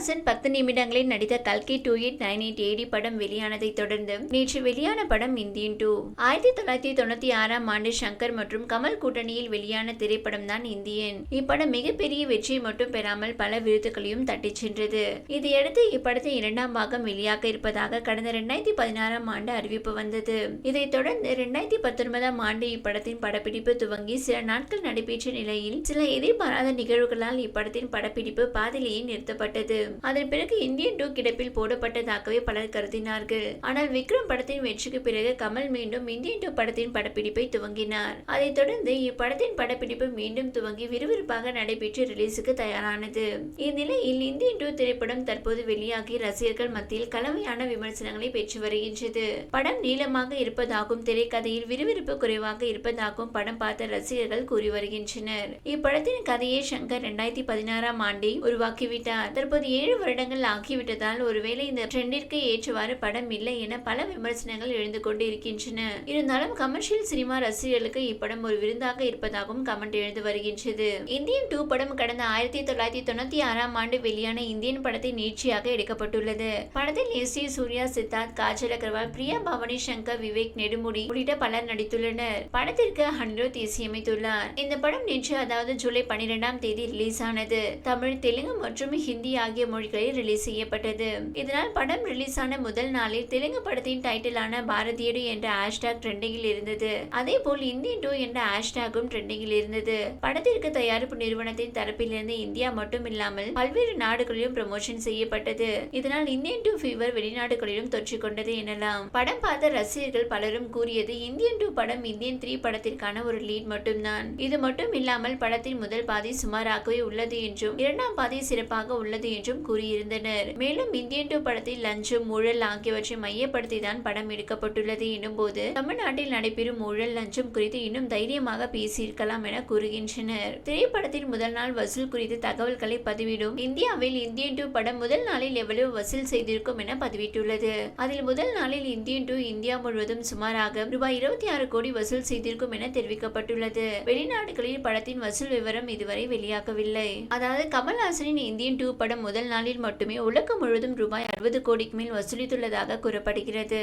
கமல்ஹாசன் பத்து நிமிடங்களில் நடித்த கல்கி two eight nine eight AD படம் வெளியானதை தொடர்ந்து நேற்று வெளியான படம் இந்தியன் டூ. ஆயிரத்தி தொள்ளாயிரத்தி தொண்ணூத்தி ஆறாம் ஆண்டு சங்கர் மற்றும் கமல் கூட்டணியில் வெளியான திரைப்படம் தான் இந்தியன். இப்படம் மிகப்பெரிய வெற்றியை மட்டும் பெறாமல் பல விருதுகளையும் தட்டிச் சென்றது. இதையடுத்து இப்படத்தின் இரண்டாம் பாகம் வெளியாக இருப்பதாக கடந்த இரண்டாயிரத்தி பதினாறாம் ஆண்டு அறிவிப்பு வந்தது. இதைத் தொடர்ந்து இரண்டாயிரத்தி பத்தொன்பதாம் ஆண்டு இப்படத்தின் படப்பிடிப்பு துவங்கி சில நாட்கள் நடைபெற்ற நிலையில் சில எதிர்பாராத நிகழ்வுகளால் இப்படத்தின் படப்பிடிப்பு பாதிலேயே நிறுத்தப்பட்டது. அதன் பிறகு இந்தியன் டூ கிடப்பில் போடப்பட்டதாகவே பலர் கருதினார்கள். ஆனால் விக்ரம் படத்தின் வெற்றிக்கு பிறகு கமல் மீண்டும் இந்தியன் டூ படத்தின் படப்பிடிப்பை துவங்கினார். அதைத் தொடர்ந்து இப்படத்தின் படப்பிடிப்பு மீண்டும் துவங்கி விறுவிறுப்பாக நடைபெற்று ரிலீஸுக்கு தயாரானது. இந்நிலையில் இந்தியன் டூ திரைப்படம் தற்போது வெளியாகி ரசிகர்கள் மத்தியில் கலவையான விமர்சனங்களை பெற்று வருகின்றது. படம் நீளமாக இருப்பதாகவும் திரைக்கதையில் விறுவிறுப்பு குறைவாக இருப்பதாகவும் படம் பார்த்த ரசிகர்கள் கூறி வருகின்றனர். இப்படத்தின் கதையை சங்கர் இரண்டாயிரத்தி பதினாறாம் ஆண்டை உருவாக்கிவிட்டார். தற்போது ஏழு வருடங்கள் ஆகிவிட்டதால் ஒருவேளை இந்த ட்ரெண்டிற்கு ஏற்றவாறு படம் இல்லை என பல விமர்சனங்கள் எழுந்து கொண்டு இருக்கின்றன இருந்தாலும் கமர்ஷியல் சினிமா ரசிகர்களுக்கு இப்படம் ஒரு விருந்தாக இருப்பதாகவும் கமெண்ட் எழுந்து வருகின்றது. இந்தியன் டூ படம் கடந்த ஆயிரத்தி தொள்ளாயிரத்தி தொண்ணூத்தி ஆறாம் ஆண்டு வெளியான இந்தியன் படத்தை நீட்சியாக எடுக்கப்பட்டுள்ளது. படத்தில் எஸ் ஏ சூர்யா சித்தார்த் காஜல் அகர்வால் பிரியா பவானி சங்கர் விவேக் நெடுமுடி உள்ளிட்ட பலர் நடித்துள்ளனர். படத்திற்கு ஹன்ரோத் இசையமைத்துள்ளார். இந்த படம் நேற்று அதாவது ஜூலை பனிரெண்டாம் தேதி ரிலீஸ் ஆனது தமிழ் தெலுங்கு மற்றும் ஹிந்தி ஆகிய மொழிகளில் ரிலீஸ் செய்யப்பட்டது. இதனால் படம் ரிலீஸ் ஆன முதல் நாளில் தெலுங்கு படத்தின் டைட்டிலான பாரதியடு என்ற ஹேஷ்டாக் ட்ரெண்டிங்கில் இருந்தது. அதே போல் இந்தியன் டூ என்ற ஹேஷ்டாகும் ட்ரெண்டிங்கில் இருந்தது. படத்திற்கு தயாரிப்பு நிறுவனத்தின் தரப்பிலிருந்து இந்தியா மட்டும் இல்லாமல் பல்வேறு நாடுகளிலும் ப்ரமோஷன் செய்யப்பட்டது. இதனால் இந்தியன் டூ ஃபீவர் வெளிநாடுகளிலும் தொற்றிக் கொண்டது எனலாம். படம் பார்த்த ரசிகர்கள் பலரும் கூறியது இந்தியன் டூ படம் இந்தியன் த்ரீ படத்திற்கான ஒரு லீட் மட்டும்தான். இது மட்டும் இல்லாமல் படத்தின் முதல் பாதி சுமாராகவே உள்ளது என்றும் இரண்டாம் பாதி சிறப்பாக உள்ளது என்றும் கூறியிருந்தனர். மேலும் இந்தியன் டூ படத்தில் லஞ்சம் ஊழல் ஆகியவற்றை மையப்படுத்தி தான் படம் எடுக்கப்பட்டுள்ளது எனும் போது தமிழ்நாட்டில் நடைபெறும் ஊழல் லஞ்சம் குறித்து இன்னும் தைரியமாக பேசியிருக்கலாம் என கூறுகின்றனர். திரைப்படத்தின் முதல் நாள் வசூல் குறித்து தகவல்களை பதிவிடும் இந்தியாவில் இந்தியன் டூ படம் முதல் நாளில் எவ்வளவு வசூல் செய்திருக்கும் என பதிவிட்டுள்ளது. அதில் முதல் நாளில் இந்தியன் டூ இந்தியா முழுவதும் சுமாராக ரூபாய் இருபத்தி ஆறு கோடி வசூல் செய்திருக்கும் என தெரிவிக்கப்பட்டுள்ளது. வெளிநாடுகளில் படத்தின் வசூல் விவரம் இதுவரை வெளியாகவில்லை. அதாவது கமல்ஹாசனின் இந்தியன் டூ படம் முதல் முதல் நாளில் மட்டுமே உலகம் முழுவதும் ரூபாய் அறுபது கோடிக்கு மேல் வசூலித்துள்ளதாக கூறப்படுகிறது.